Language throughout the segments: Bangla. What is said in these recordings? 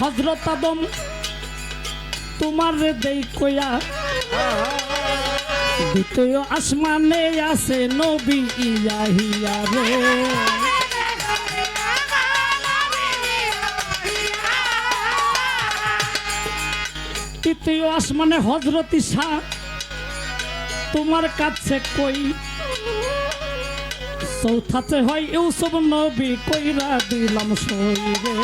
হজরত আদম, তোমার দেই কয়া দ্বিতীয় আসমানে আছে নবী ইয়াহিয়া রে। তৃতীয় আসমানে হজরত ঈশা, তোমার কাছে কই? চৌথাতে হয় ইউসুফ নবী কইরা দিলাম সই রে।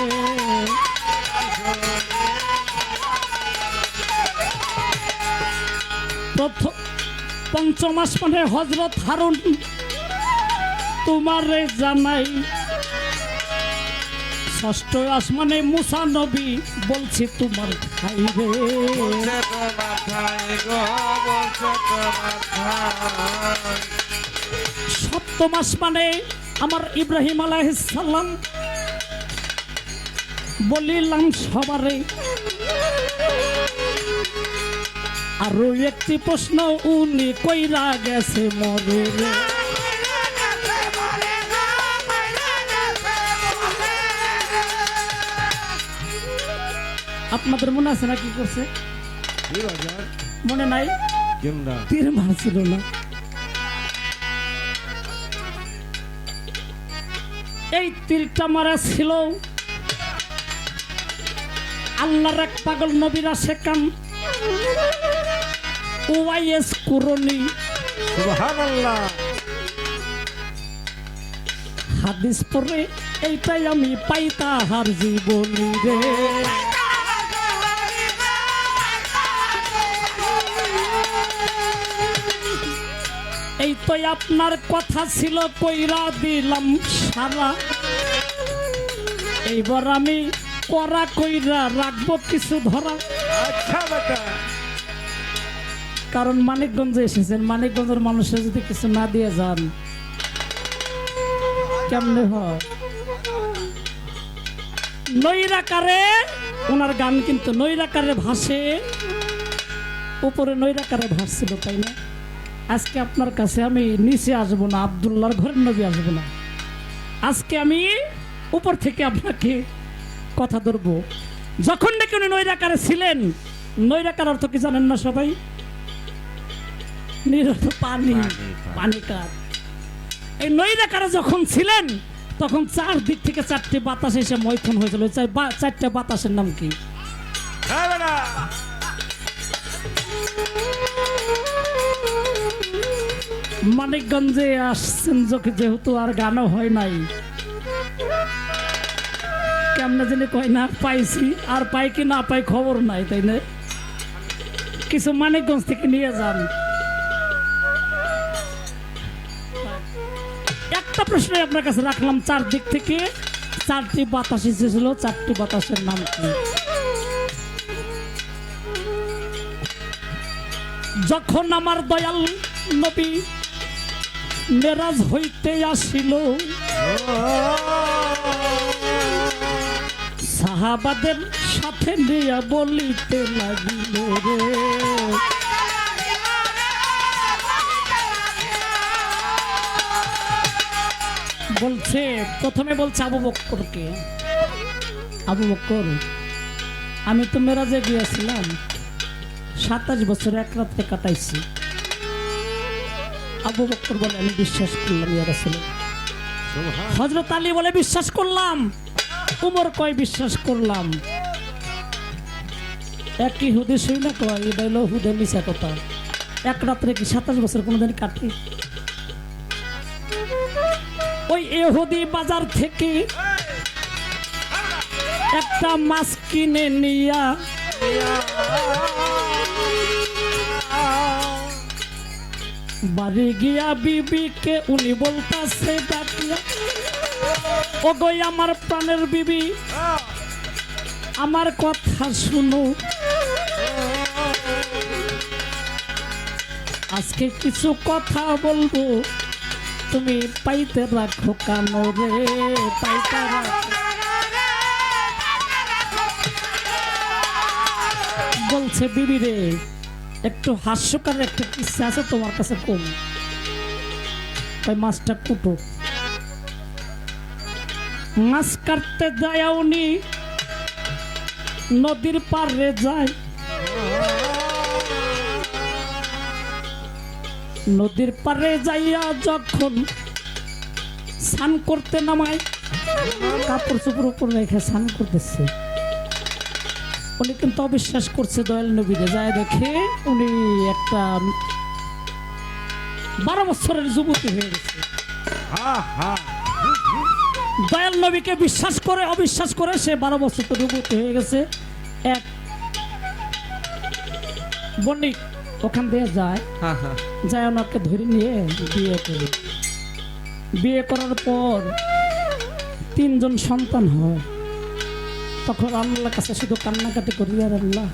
পঞ্চম আসমানে হজরত হারুন। তোমারে জানাই। ষষ্ঠ আসমানে মুসা নবী বলছি তোমার ভাই রে। বলছে তোমার ভাই গো বলছে তোমার ভাই। সপ্তম আসমানে আমার ইব্রাহিম আলাইসাল্লাম বলিলাম সবারে। আরও একটি প্রশ্ন উনি কইরা গেছে মরে আপনাদের মনে আছে না কি করছে? মনে নাই? তীর মারছিল না। এই তীরটা মারা ছিল আল্লাহর এক পাগল নবীরা শেখান ওয়াইএস কুরনি। সুবহানাল্লাহ। হাদিস পরে এইটাই আমি পাই তাহার জীবনী রে। এই তো আপনার কথা ছিল কইরা দিলাম সারা। এইবার আমি করা কইরা রাখব কিছু ধরা। আচ্ছা বেটা। কারণ মানিকগঞ্জে এসেছেন মানিকগঞ্জের মানুষের যদি কিছু না দিয়ে যান কেমনে হয়? নৈরাকারে ওনার গান কিন্তু নৈরাকারে ভাসে উপরে নৈরাকারে ভাসছিল তাই না? আজকে আপনার কাছে আমি নিচে আসব না আবদুল্লাহর ঘরের নবী আসব না। আজকে আমি উপর থেকে আপনাকে কথা ধরবো। যখন নাকি উনি নৈরাকারে ছিলেন নৈরাকার অর্থ কি জানেন না সবাই? নিরর্থ পানি পানি কার? এই নৈরাকারে যখন ছিলেন তখন চার দিক থেকে চারটে বাতাস এসে মৈথন হয়েছিল। চারটে বাতাসের নাম কি? মানিকগঞ্জে আসছেন যেহেতু আর গানও হয় নাই। কেমনে জানি কয় না পাইছি, আর পাই কি না পাই খবর নাই, তাই না? কিছু মানিকগঞ্জ থেকে নিয়ে যান। একটা প্রশ্নই আপনার কাছে রাখলাম, চারদিক থেকে চারটি বাতাস এসেছিল, চারটি বাতাসের নাম কি? যখন আমার দয়াল নবী মেরাজ হইতে আসিল সাহাবাদের সাথে নিয়ে বলিতে লাগিল রে। বলছে প্রথমে বলছে আবু বক্করকে আবু বক্কর আমি তো মেরাজে গিয়েছিলাম। সাতাশ বছর এক রাত্রে কাটাইছি। আবু বক্কর বলে আমি বিশ্বাস করলাম ইয়া রাসূলুল্লাহ। সুবহান। হজরত আলী বলে বিশ্বাস করলাম। উমর কয় বিশ্বাস করলাম? একই হুদে শুই না কয়? এটা হলো হুদে মিশা কথা। এক রাত্রে কি সাতাশ বছর কোনোদিন কাটে? ওই এহুদি বাজার থেকে একটা মাছ কিনে নিয়া বাড়ি গিয়া বিবিকে উনি বলতাছে ডাকিয়া ও আমার প্রাণের বিবি। আমার কথা শুনো। আজকে কিছু কথা বলব। তুমি পাইতে রাখো কানো রে? পাইতে বলছে, বিবি রে, একটু হাস্যকর একটা কিস্সা আছে তোমার কাছে কম। তাই মাছটা কুটো। মাছ কাটতে যায় উনি, নদীর পাড়ে যায়। নদীর পাড়ে যাইয়া যখন স্নান করতে নামায়, কাপড় চোপড় উপর রেখে স্নান করতেছে। উনি কিন্তু অবিশ্বাস করছে, দয়াল নবীরে। যায় দেখে উনি একটা বারো বছরের যুবতী হয়ে গেছে। দয়াল নবীকে বিশ্বাস করে অবিশ্বাস করে সে বারো বছর তো যুবতী হয়ে গেছে। এক বণিক ওখান দিয়ে যায়। হ্যাঁ হ্যাঁ। যায় ওনাকে ধরে নিয়ে বিয়ে করে। বিয়ে করার পর তিনজন সন্তান হয়। তখন আল্লাহর কাছে শুধু কান্নাকাটি করি আর আল্লাহ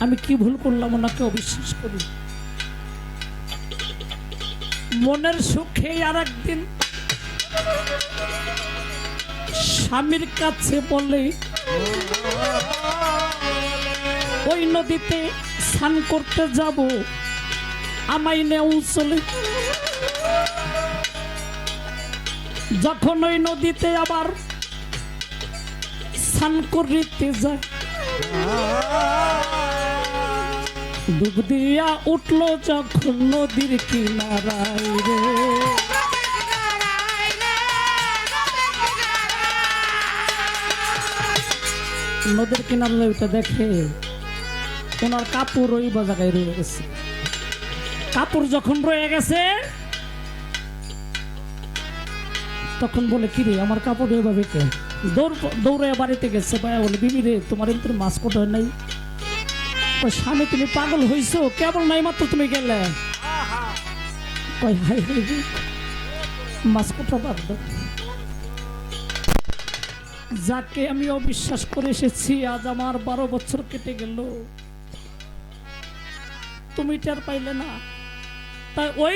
আমি কি ভুল করলাম? ওনাকে অবিশ্বাস করি। মনের সুখে আর একদিন স্বামীর কাছে বলে, ওই নদীতে স্নান করতে যাব। আমায় নেও চলে। যখন ওই নদীতে আবার স্নান করিতে যায়, ডুব দিয়া উঠল যখন নদীর কিনারায় রে। নদীর কিনারে ওইটা দেখে ওনার কাপড় ওই জায়গায় রয়ে গেছে। কাপড় যখন রয়ে গেছে তখন বলে কি রে আমার কাপড় এভাবে কে? দৌড় দৌড়ে বাড়িতে গেছে ভাইয়া বলে বিবি রে তোমার এমনি মাছ কোট হয় নাই? স্বামী তুমি পাগল হইছো? কেবল নাই মাত্র তুমি গেলে? কই হাই হাই মাছ কোটা দাও যাকে আমি অবিশ্বাস করে এসেছি, আজ আমার বারো বছর কেটে গেল। তুমি টের পাইলে না। তাই ওই